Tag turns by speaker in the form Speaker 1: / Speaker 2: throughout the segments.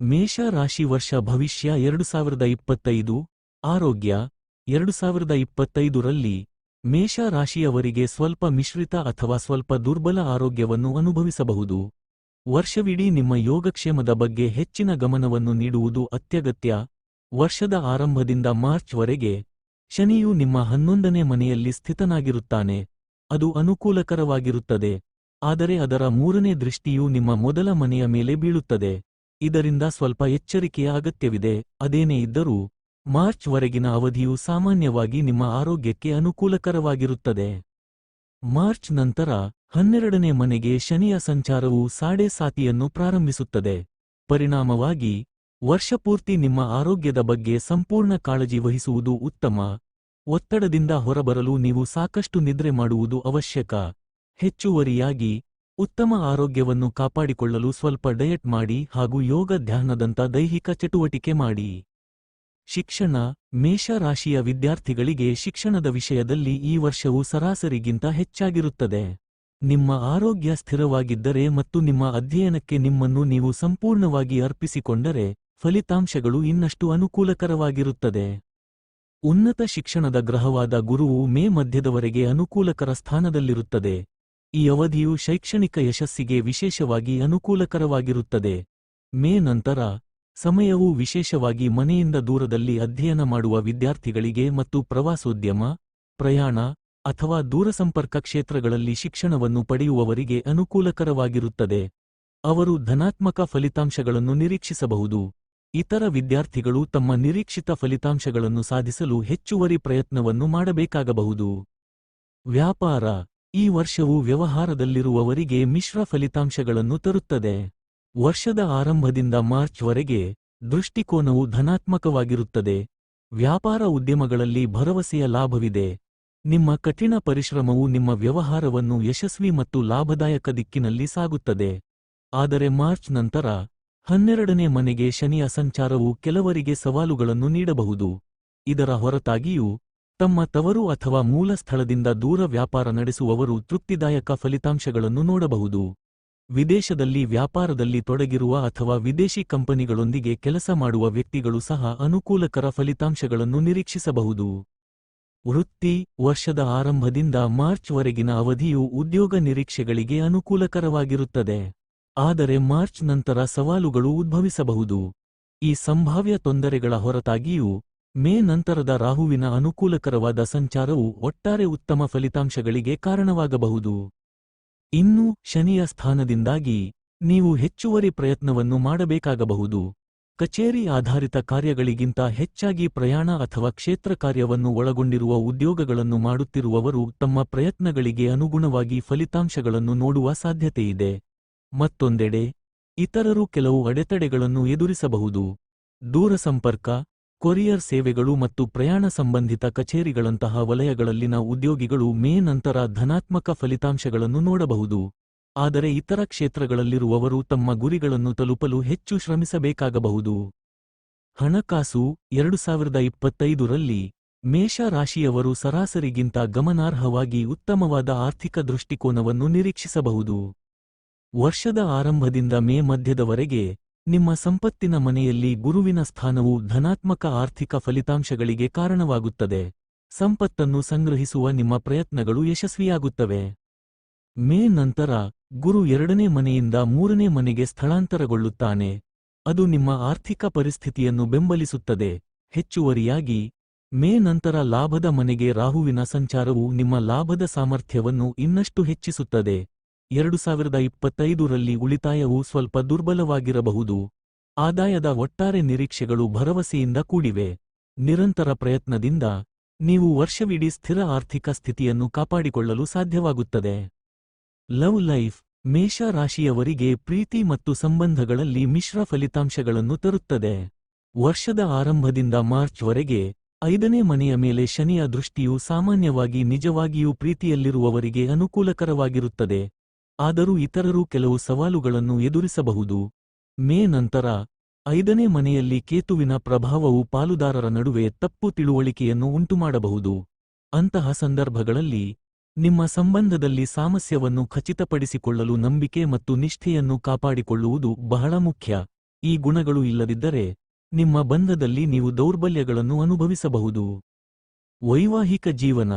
Speaker 1: ಮೇಷ ರಾಶಿ ವರ್ಷ ಭವಿಷ್ಯ ಎರಡು ಸಾವಿರದ ಇಪ್ಪತ್ತೈದು ಆರೋಗ್ಯ ಎರಡು ಸಾವಿರದ ಇಪ್ಪತ್ತೈದರಲ್ಲಿ ಮೇಷ ರಾಶಿಯವರಿಗೆ ಸ್ವಲ್ಪ ಮಿಶ್ರಿತ ಅಥವಾ ಸ್ವಲ್ಪ ದುರ್ಬಲ ಆರೋಗ್ಯವನ್ನು ಅನುಭವಿಸಬಹುದು. ವರ್ಷವಿಡೀ ನಿಮ್ಮ ಯೋಗಕ್ಷೇಮದ ಬಗ್ಗೆ ಹೆಚ್ಚಿನ ಗಮನವನ್ನು ನೀಡುವುದು ಅತ್ಯಗತ್ಯ. ವರ್ಷದ ಆರಂಭದಿಂದ ಮಾರ್ಚ್ವರೆಗೆ ಶನಿಯು ನಿಮ್ಮ ಹನ್ನೊಂದನೇ ಮನೆಯಲ್ಲಿ ಸ್ಥಿತನಾಗಿರುತ್ತಾನೆ. ಅದು ಅನುಕೂಲಕರವಾಗಿರುತ್ತದೆ. ಆದರೆ ಅದರ ಮೂರನೇ ದೃಷ್ಟಿಯು ನಿಮ್ಮ ಮೊದಲ ಮನೆಯ ಮೇಲೆ ಬೀಳುತ್ತದೆ. ಇದರಿಂದ ಸ್ವಲ್ಪ ಎಚ್ಚರಿಕೆಯ ಅಗತ್ಯವಿದೆ. ಅದೇನೇ ಇದ್ದರೂ, ಮಾರ್ಚ್ ವರೆಗಿನ ಅವಧಿಯು ಸಾಮಾನ್ಯವಾಗಿ ನಿಮ್ಮ ಆರೋಗ್ಯಕ್ಕೆ ಅನುಕೂಲಕರವಾಗಿರುತ್ತದೆ. ಮಾರ್ಚ್ ನಂತರ ಹನ್ನೆರಡನೇ ಮನೆಗೆ ಶನಿಯ ಸಂಚಾರವು ಸಾಡೆ ಸಾತಿಯನ್ನು ಪ್ರಾರಂಭಿಸುತ್ತದೆ. ಪರಿಣಾಮವಾಗಿ ವರ್ಷಪೂರ್ತಿ ನಿಮ್ಮ ಆರೋಗ್ಯದ ಬಗ್ಗೆ ಸಂಪೂರ್ಣ ಕಾಳಜಿ ವಹಿಸುವುದು ಉತ್ತಮ. ಒತ್ತಡದಿಂದ ಹೊರಬರಲು ನೀವು ಸಾಕಷ್ಟು ನಿದ್ರೆ ಮಾಡುವುದು ಅವಶ್ಯಕ. ಹೆಚ್ಚುವರಿಯಾಗಿ ಉತ್ತಮ ಆರೋಗ್ಯವನ್ನು ಕಾಪಾಡಿಕೊಳ್ಳಲು ಸ್ವಲ್ಪ ಡಯಟ್ ಮಾಡಿ ಹಾಗೂ ಯೋಗ ಧ್ಯಾನದಂಥ ದೈಹಿಕ ಚಟುವಟಿಕೆ ಮಾಡಿ. ಶಿಕ್ಷಣ ಮೇಷ ರಾಶಿಯ ವಿದ್ಯಾರ್ಥಿಗಳಿಗೆ ಶಿಕ್ಷಣದ ವಿಷಯದಲ್ಲಿ ಈ ವರ್ಷವು ಸರಾಸರಿಗಿಂತ ಹೆಚ್ಚಾಗಿರುತ್ತದೆ. ನಿಮ್ಮ ಆರೋಗ್ಯ ಸ್ಥಿರವಾಗಿದ್ದರೆ ಮತ್ತು ನಿಮ್ಮ ಅಧ್ಯಯನಕ್ಕೆ ನಿಮ್ಮನ್ನು ನೀವು ಸಂಪೂರ್ಣವಾಗಿ ಅರ್ಪಿಸಿಕೊಂಡರೆ, ಫಲಿತಾಂಶಗಳು ಇನ್ನಷ್ಟು ಅನುಕೂಲಕರವಾಗಿರುತ್ತದೆ. ಉನ್ನತ ಶಿಕ್ಷಣದ ಗ್ರಹವಾದ ಗುರುವು ಮೇ ಮಧ್ಯದವರೆಗೆ ಅನುಕೂಲಕರ ಸ್ಥಾನದಲ್ಲಿರುತ್ತದೆ. ಈ ಅವಧಿಯು ಶೈಕ್ಷಣಿಕ ಯಶಸ್ಸಿಗೆ ವಿಶೇಷವಾಗಿ ಅನುಕೂಲಕರವಾಗಿರುತ್ತದೆ. ಮೇ ನಂತರ, ಸಮಯವು ವಿಶೇಷವಾಗಿ ಮನೆಯಿಂದ ದೂರದಲ್ಲಿ ಅಧ್ಯಯನ ಮಾಡುವ ವಿದ್ಯಾರ್ಥಿಗಳಿಗೆ ಮತ್ತು ಪ್ರವಾಸೋದ್ಯಮ, ಪ್ರಯಾಣ ಅಥವಾ ದೂರಸಂಪರ್ಕ ಕ್ಷೇತ್ರಗಳಲ್ಲಿ ಶಿಕ್ಷಣವನ್ನು ಪಡೆಯುವವರಿಗೆ ಅನುಕೂಲಕರವಾಗಿರುತ್ತದೆ. ಅವರು ಧನಾತ್ಮಕ ಫಲಿತಾಂಶಗಳನ್ನು ನಿರೀಕ್ಷಿಸಬಹುದು. ಇತರ ವಿದ್ಯಾರ್ಥಿಗಳು ತಮ್ಮ ನಿರೀಕ್ಷಿತ ಫಲಿತಾಂಶಗಳನ್ನು ಸಾಧಿಸಲು ಹೆಚ್ಚುವರಿ ಪ್ರಯತ್ನವನ್ನು ಮಾಡಬೇಕಾಗಬಹುದು. ವ್ಯಾಪಾರ ಈ ವರ್ಷವು ವ್ಯವಹಾರದಲ್ಲಿರುವವರಿಗೆ ಮಿಶ್ರ ಫಲಿತಾಂಶಗಳನ್ನು ತರುತ್ತದೆ. ವರ್ಷದ ಆರಂಭದಿಂದ ಮಾರ್ಚ್ವರೆಗೆ ದೃಷ್ಟಿಕೋನವು ಧನಾತ್ಮಕವಾಗಿರುತ್ತದೆ. ವ್ಯಾಪಾರ ಉದ್ಯಮಗಳಲ್ಲಿ ಭರವಸೆಯ ಲಾಭವಿದೆ. ನಿಮ್ಮ ಕಠಿಣ ಪರಿಶ್ರಮವು ನಿಮ್ಮ ವ್ಯವಹಾರವನ್ನು ಯಶಸ್ವಿ ಮತ್ತು ಲಾಭದಾಯಕ ದಿಕ್ಕಿನಲ್ಲಿ ಸಾಗುತ್ತದೆ. ಆದರೆ ಮಾರ್ಚ್ ನಂತರ ಹನ್ನೆರಡನೇ ಮನೆಗೆ ಶನಿಯ ಸಂಚಾರವು ಕೆಲವರಿಗೆ ಸವಾಲುಗಳನ್ನು ನೀಡಬಹುದು. ಇದರ ಹೊರತಾಗಿಯೂ ತಮ್ಮ ತವರು ಅಥವಾ ಮೂಲ ಸ್ಥಳದಿಂದ ದೂರ ವ್ಯಾಪಾರ ನಡೆಸುವವರು ತೃಪ್ತಿದಾಯಕ ಫಲಿತಾಂಶಗಳನ್ನು ನೋಡಬಹುದು. ವಿದೇಶದಲ್ಲಿ ವ್ಯಾಪಾರದಲ್ಲಿ ತೊಡಗಿರುವ ಅಥವಾ ವಿದೇಶಿ ಕಂಪನಿಗಳೊಂದಿಗೆ ಕೆಲಸ ಮಾಡುವ ವ್ಯಕ್ತಿಗಳು ಸಹ ಅನುಕೂಲಕರ ಫಲಿತಾಂಶಗಳನ್ನು ನಿರೀಕ್ಷಿಸಬಹುದು. ವೃತ್ತಿ ವರ್ಷದ ಆರಂಭದಿಂದ ಮಾರ್ಚ್ವರೆಗಿನ ಅವಧಿಯು ಉದ್ಯೋಗ ನಿರೀಕ್ಷೆಗಳಿಗೆ ಅನುಕೂಲಕರವಾಗಿರುತ್ತದೆ. ಆದರೆ ಮಾರ್ಚ್ ನಂತರ ಸವಾಲುಗಳು ಉದ್ಭವಿಸಬಹುದು. ಈ ಸಂಭಾವ್ಯ ತೊಂದರೆಗಳ ಹೊರತಾಗಿಯೂ ಮೇ ನಂತರದ ರಾಹುವಿನ ಅನುಕೂಲಕರವಾದ ಸಂಚಾರವು ಒಟ್ಟಾರೆ ಉತ್ತಮ ಫಲಿತಾಂಶಗಳಿಗೆ ಕಾರಣವಾಗಬಹುದು. ಇನ್ನು ಶನಿಯ ಸ್ಥಾನದಿಂದಾಗಿ ನೀವು ಹೆಚ್ಚುವರಿ ಪ್ರಯತ್ನವನ್ನು ಮಾಡಬೇಕಾಗಬಹುದು. ಕಚೇರಿ ಆಧಾರಿತ ಕಾರ್ಯಗಳಿಗಿಂತ ಹೆಚ್ಚಾಗಿ ಪ್ರಯಾಣ ಅಥವಾ ಕ್ಷೇತ್ರ ಕಾರ್ಯವನ್ನು ಒಳಗೊಂಡಿರುವ ಉದ್ಯೋಗಗಳನ್ನು ಮಾಡುತ್ತಿರುವವರು ತಮ್ಮ ಪ್ರಯತ್ನಗಳಿಗೆ ಅನುಗುಣವಾಗಿ ಫಲಿತಾಂಶಗಳನ್ನು ನೋಡುವ ಸಾಧ್ಯತೆಯಿದೆ. ಮತ್ತೊಂದೆಡೆ, ಇತರರು ಕೆಲವು ಅಡೆತಡೆಗಳನ್ನು ಎದುರಿಸಬಹುದು. ದೂರಸಂಪರ್ಕ ಕೊರಿಯರ್ ಸೇವೆಗಳು ಮತ್ತು ಪ್ರಯಾಣ ಸಂಬಂಧಿತ ಕಚೇರಿಗಳಂತಹ ವಲಯಗಳಲ್ಲಿನ ಉದ್ಯೋಗಿಗಳು ಮೇ ನಂತರ ಧನಾತ್ಮಕ ಫಲಿತಾಂಶಗಳನ್ನು ನೋಡಬಹುದು. ಆದರೆ ಇತರ ಕ್ಷೇತ್ರಗಳಲ್ಲಿರುವವರು ತಮ್ಮ ಗುರಿಗಳನ್ನು ತಲುಪಲು ಹೆಚ್ಚು ಶ್ರಮಿಸಬೇಕಾಗಬಹುದು. ಹಣಕಾಸು, ಎರಡು ಸಾವಿರದ ಇಪ್ಪತ್ತೈದರಲ್ಲಿ ಮೇಷ ರಾಶಿಯವರು ಸರಾಸರಿಗಿಂತ ಗಮನಾರ್ಹವಾಗಿ ಉತ್ತಮವಾದ ಆರ್ಥಿಕ ದೃಷ್ಟಿಕೋನವನ್ನು ನಿರೀಕ್ಷಿಸಬಹುದು. ವರ್ಷದ ಆರಂಭದಿಂದ ಮೇ ಮಧ್ಯದವರೆಗೆ ನಿಮ್ಮ ಸಂಪತ್ತಿನ ಮನೆಯಲ್ಲಿ ಗುರುವಿನ ಸ್ಥಾನವು ಧನಾತ್ಮಕ ಆರ್ಥಿಕ ಫಲಿತಾಂಶಗಳಿಗೆ ಕಾರಣವಾಗುತ್ತದೆ. ಸಂಪತ್ತನ್ನು ಸಂಗ್ರಹಿಸುವ ನಿಮ್ಮ ಪ್ರಯತ್ನಗಳು ಯಶಸ್ವಿಯಾಗುತ್ತವೆ. ಮೇ ನಂತರ, ಗುರು ಎರಡನೇ ಮನೆಯಿಂದ ಮೂರನೇ ಮನೆಗೆ ಸ್ಥಳಾಂತರಗೊಳ್ಳುತ್ತಾನೆ. ಅದು ನಿಮ್ಮ ಆರ್ಥಿಕ ಪರಿಸ್ಥಿತಿಯನ್ನು ಬೆಂಬಲಿಸುತ್ತದೆ. ಹೆಚ್ಚುವರಿಯಾಗಿ, ಮೇ ನಂತರ ಲಾಭದ ಮನೆಗೆ ರಾಹುವಿನ ಸಂಚಾರವು ನಿಮ್ಮ ಲಾಭದ ಸಾಮರ್ಥ್ಯವನ್ನು ಇನ್ನಷ್ಟು ಹೆಚ್ಚಿಸುತ್ತದೆ. ಎರಡು ಸಾವಿರದ ಇಪ್ಪತ್ತೈದರಲ್ಲಿ ಉಳಿತಾಯವು ಸ್ವಲ್ಪ ದುರ್ಬಲವಾಗಿರಬಹುದು. ಆದಾಯದ ಒಟ್ಟಾರೆ ನಿರೀಕ್ಷೆಗಳು ಭರವಸೆಯಿಂದ ಕೂಡಿವೆ. ನಿರಂತರ ಪ್ರಯತ್ನದಿಂದ ನೀವು ವರ್ಷವಿಡೀ ಸ್ಥಿರ ಆರ್ಥಿಕ ಸ್ಥಿತಿಯನ್ನು ಕಾಪಾಡಿಕೊಳ್ಳಲು ಸಾಧ್ಯವಾಗುತ್ತದೆ. ಲವ್ ಲೈಫ್ ಮೇಷ ರಾಶಿಯವರಿಗೆ ಪ್ರೀತಿ ಮತ್ತು ಸಂಬಂಧಗಳಲ್ಲಿ ಮಿಶ್ರ ಫಲಿತಾಂಶಗಳನ್ನು ತರುತ್ತದೆ. ವರ್ಷದ ಆರಂಭದಿಂದ ಮಾರ್ಚ್ವರೆಗೆ ಐದನೇ ಮನೆಯ ಮೇಲೆ ಶನಿಯ ದೃಷ್ಟಿಯು ಸಾಮಾನ್ಯವಾಗಿ ನಿಜವಾಗಿಯೂ ಪ್ರೀತಿಯಲ್ಲಿರುವವರಿಗೆ ಅನುಕೂಲಕರವಾಗಿರುತ್ತದೆ. ಆದರೂ ಇತರರು ಕೆಲವು ಸವಾಲುಗಳನ್ನು ಎದುರಿಸಬಹುದು. ಮೇ ನಂತರ, ಐದನೇ ಮನೆಯಲ್ಲಿ ಕೇತುವಿನ ಪ್ರಭಾವವು ಪಾಲುದಾರರ ನಡುವೆ ತಪ್ಪು ತಿಳುವಳಿಕೆಯನ್ನು ಉಂಟುಮಾಡಬಹುದು. ಅಂತಹ ಸಂದರ್ಭಗಳಲ್ಲಿ, ನಿಮ್ಮ ಸಂಬಂಧದಲ್ಲಿ ಸಾಮಸ್ಯವನ್ನು ಖಚಿತಪಡಿಸಿಕೊಳ್ಳಲು ನಂಬಿಕೆ ಮತ್ತು ನಿಷ್ಠೆಯನ್ನು ಕಾಪಾಡಿಕೊಳ್ಳುವುದು ಬಹಳ ಮುಖ್ಯ. ಈ ಗುಣಗಳು ಇಲ್ಲದಿದ್ದರೆ, ನಿಮ್ಮ ಬಂಧದಲ್ಲಿ ನೀವು ದೌರ್ಬಲ್ಯಗಳನ್ನು ಅನುಭವಿಸಬಹುದು. ವೈವಾಹಿಕ ಜೀವನ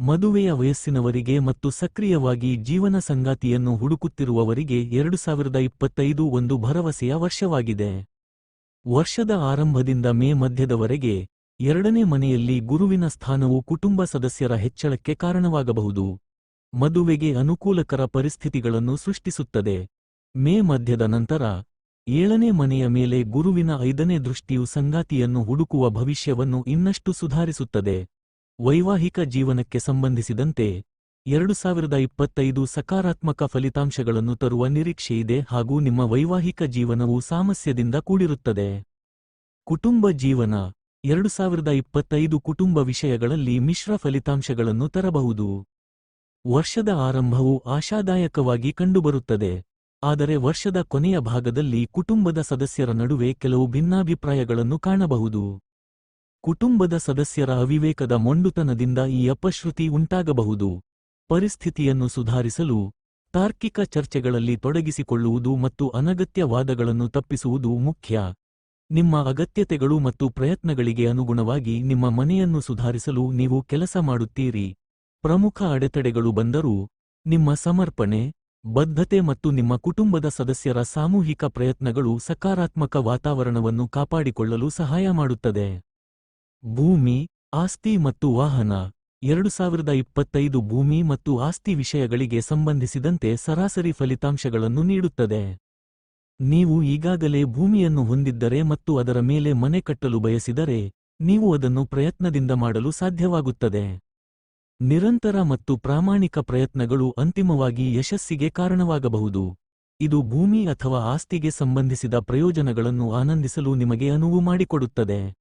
Speaker 1: ಮದುವೆಯ ವಯಸ್ಸಿನವರಿಗೆ ಮತ್ತು ಸಕ್ರಿಯವಾಗಿ ಜೀವನ ಸಂಗಾತಿಯನ್ನು ಹುಡುಕುತ್ತಿರುವವರಿಗೆ ಎರಡು ಸಾವಿರದ ಇಪ್ಪತ್ತೈದು ಒಂದು ಭರವಸೆಯ ವರ್ಷವಾಗಿದೆ. ವರ್ಷದ ಆರಂಭದಿಂದ ಮೇ ಮಧ್ಯದವರೆಗೆ ಎರಡನೇ ಮನೆಯಲ್ಲಿ ಗುರುವಿನ ಸ್ಥಾನವು ಕುಟುಂಬ ಸದಸ್ಯರ ಹೆಚ್ಚಳಕ್ಕೆ ಕಾರಣವಾಗಬಹುದು. ಮದುವೆಗೆ ಅನುಕೂಲಕರ ಪರಿಸ್ಥಿತಿಗಳನ್ನು ಸೃಷ್ಟಿಸುತ್ತದೆ. ಮೇ ಮಧ್ಯದ ನಂತರ ಏಳನೇ ಮನೆಯ ಮೇಲೆ ಗುರುವಿನ ಐದನೇ ದೃಷ್ಟಿಯು ಸಂಗಾತಿಯನ್ನು ಹುಡುಕುವ ಭವಿಷ್ಯವನ್ನು ಇನ್ನಷ್ಟು ಸುಧಾರಿಸುತ್ತದೆ. ವೈವಾಹಿಕ ಜೀವನಕ್ಕೆ ಸಂಬಂಧಿಸಿದಂತೆ ಎರಡು ಸಾವಿರದ ಇಪ್ಪತ್ತೈದು ಸಕಾರಾತ್ಮಕ ಫಲಿತಾಂಶಗಳನ್ನು ತರುವ ನಿರೀಕ್ಷೆಯಿದೆ ಹಾಗೂ ನಿಮ್ಮ ವೈವಾಹಿಕ ಜೀವನವು ಸಾಮಸ್ಯದಿಂದ ಕೂಡಿರುತ್ತದೆ. ಕುಟುಂಬ ಜೀವನ. ಎರಡು ಸಾವಿರದ ಇಪ್ಪತ್ತೈದು ಕುಟುಂಬ ವಿಷಯಗಳಲ್ಲಿ ಮಿಶ್ರ ಫಲಿತಾಂಶಗಳನ್ನು ತರಬಹುದು. ವರ್ಷದ ಆರಂಭವು ಆಶಾದಾಯಕವಾಗಿ ಕಂಡುಬರುತ್ತದೆ. ಆದರೆ ವರ್ಷದ ಕೊನೆಯ ಭಾಗದಲ್ಲಿ ಕುಟುಂಬದ ಸದಸ್ಯರ ನಡುವೆ ಕೆಲವು ಭಿನ್ನಾಭಿಪ್ರಾಯಗಳನ್ನು ಕಾಣಬಹುದು. ಕುಟುಂಬದ ಸದಸ್ಯರ ಅವಿವೇಕದ ಮೊಂಡುತನದಿಂದ ಈ ಅಪಶ್ರುತಿ ಉಂಟಾಗಬಹುದು. ಪರಿಸ್ಥಿತಿಯನ್ನು ಸುಧಾರಿಸಲು, ತಾರ್ಕಿಕ ಚರ್ಚೆಗಳಲ್ಲಿ ತೊಡಗಿಸಿಕೊಳ್ಳುವುದು ಮತ್ತು ಅನಗತ್ಯ ವಾದಗಳನ್ನು ತಪ್ಪಿಸುವುದು ಮುಖ್ಯ. ನಿಮ್ಮ ಅಗತ್ಯತೆಗಳು ಮತ್ತು ಪ್ರಯತ್ನಗಳಿಗೆ ಅನುಗುಣವಾಗಿ ನಿಮ್ಮ ಮನೆಯನ್ನು ಸುಧಾರಿಸಲು ನೀವು ಕೆಲಸ ಮಾಡುತ್ತೀರಿ. ಪ್ರಮುಖ ಅಡೆತಡೆಗಳು ಬಂದರೂ, ನಿಮ್ಮ ಸಮರ್ಪಣೆ, ಬದ್ಧತೆ ಮತ್ತು ನಿಮ್ಮ ಕುಟುಂಬದ ಸದಸ್ಯರ ಸಾಮೂಹಿಕ ಪ್ರಯತ್ನಗಳು ಸಕಾರಾತ್ಮಕ ವಾತಾವರಣವನ್ನು ಕಾಪಾಡಿಕೊಳ್ಳಲು ಸಹಾಯ ಮಾಡುತ್ತದೆ. ಭೂಮಿ, ಆಸ್ತಿ ಮತ್ತು ವಾಹನ. ಎರಡು ಸಾವಿರದ ಇಪ್ಪತ್ತೈದು ಭೂಮಿ ಮತ್ತು ಆಸ್ತಿ ವಿಷಯಗಳಿಗೆ ಸಂಬಂಧಿಸಿದಂತೆ ಸರಾಸರಿ ಫಲಿತಾಂಶಗಳನ್ನು ನೀಡುತ್ತದೆ. ನೀವು ಈಗಾಗಲೇ ಭೂಮಿಯನ್ನು ಹೊಂದಿದ್ದರೆ ಮತ್ತು ಅದರ ಮೇಲೆ ಮನೆ ಕಟ್ಟಲು ಬಯಸಿದರೆ, ನೀವು ಅದನ್ನು ಪ್ರಯತ್ನದಿಂದ ಮಾಡಲು ಸಾಧ್ಯವಾಗುತ್ತದೆ. ನಿರಂತರ ಮತ್ತು ಪ್ರಾಮಾಣಿಕ ಪ್ರಯತ್ನಗಳು ಅಂತಿಮವಾಗಿ ಯಶಸ್ಸಿಗೆ ಕಾರಣವಾಗಬಹುದು. ಇದು ಭೂಮಿ ಅಥವಾ ಆಸ್ತಿಗೆ ಸಂಬಂಧಿಸಿದ ಪ್ರಯೋಜನಗಳನ್ನು ಆನಂದಿಸಲು ನಿಮಗೆ ಅನುವು ಮಾಡಿಕೊಡುತ್ತದೆ.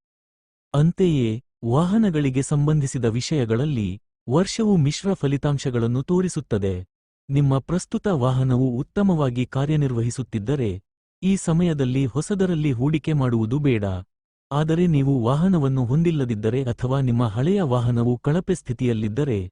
Speaker 1: ಅಂತೆಯೇ ವಾಹನಗಳಿಗೆ ಸಂಬಂಧಿಸಿದ ವಿಷಯಗಳಲ್ಲಿ ವರ್ಷವು ಮಿಶ್ರ ಫಲಿತಾಂಶಗಳನ್ನು ತೋರಿಸುತ್ತದೆ. ನಿಮ್ಮ ಪ್ರಸ್ತುತ ವಾಹನವು ಉತ್ತಮವಾಗಿ ಕಾರ್ಯನಿರ್ವಹಿಸುತ್ತಿದ್ದರೆ ಈ ಸಮಯದಲ್ಲಿ ಹೊಸದರಲ್ಲಿ ಹೂಡಿಕೆ ಮಾಡುವುದು ಬೇಡ. ಆದರೆ ನೀವು ವಾಹನವನ್ನು ಹೊಂದಿಲ್ಲದಿದ್ದರೆ ಅಥವಾ ನಿಮ್ಮ ಹಳೆಯ ವಾಹನವು ಕಳಪೆ ಸ್ಥಿತಿಯಲ್ಲಿದ್ದರೆ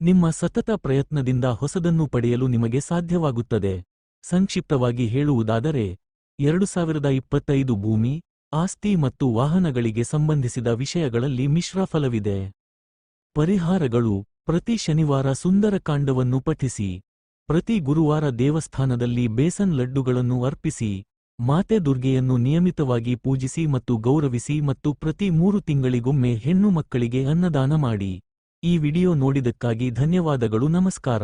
Speaker 1: ನಿಮ್ಮ ಸತತ ಪ್ರಯತ್ನದಿಂದ ಹೊಸದನ್ನು ಪಡೆಯಲು ನಿಮಗೆ ಸಾಧ್ಯವಾಗುತ್ತದೆ. ಸಂಕ್ಷಿಪ್ತವಾಗಿ ಹೇಳುವುದಾದರೆ, ಎರಡು ಸಾವಿರದ ಇಪ್ಪತ್ತೈದು ಭೂಮಿ ಆಸ್ತಿ ಮತ್ತು ವಾಹನಗಳಿಗೆ ಸಂಬಂಧಿಸಿದ ವಿಷಯಗಳಲ್ಲಿ ಮಿಶ್ರ ಫಲವಿದೆ. ಪರಿಹಾರಗಳು ಪ್ರತಿ ಶನಿವಾರ ಸುಂದರಕಾಂಡವನ್ನು ಪಠಿಸಿ, ಪ್ರತಿ ಗುರುವಾರ ದೇವಸ್ಥಾನದಲ್ಲಿ ಬೇಸನ್ ಲಡ್ಡುಗಳನ್ನು ಅರ್ಪಿಸಿ, ಮಾತೆ ದುರ್ಗೆಯನ್ನು ನಿಯಮಿತವಾಗಿ ಪೂಜಿಸಿ ಮತ್ತು ಗೌರವಿಸಿ ಮತ್ತು ಪ್ರತಿ ಮೂರು ತಿಂಗಳಿಗೊಮ್ಮೆ ಹೆಣ್ಣು ಮಕ್ಕಳಿಗೆ ಅನ್ನದಾನ ಮಾಡಿ. ಈ ವಿಡಿಯೋ ನೋಡಿದಕ್ಕಾಗಿ ಧನ್ಯವಾದಗಳು, ನಮಸ್ಕಾರ.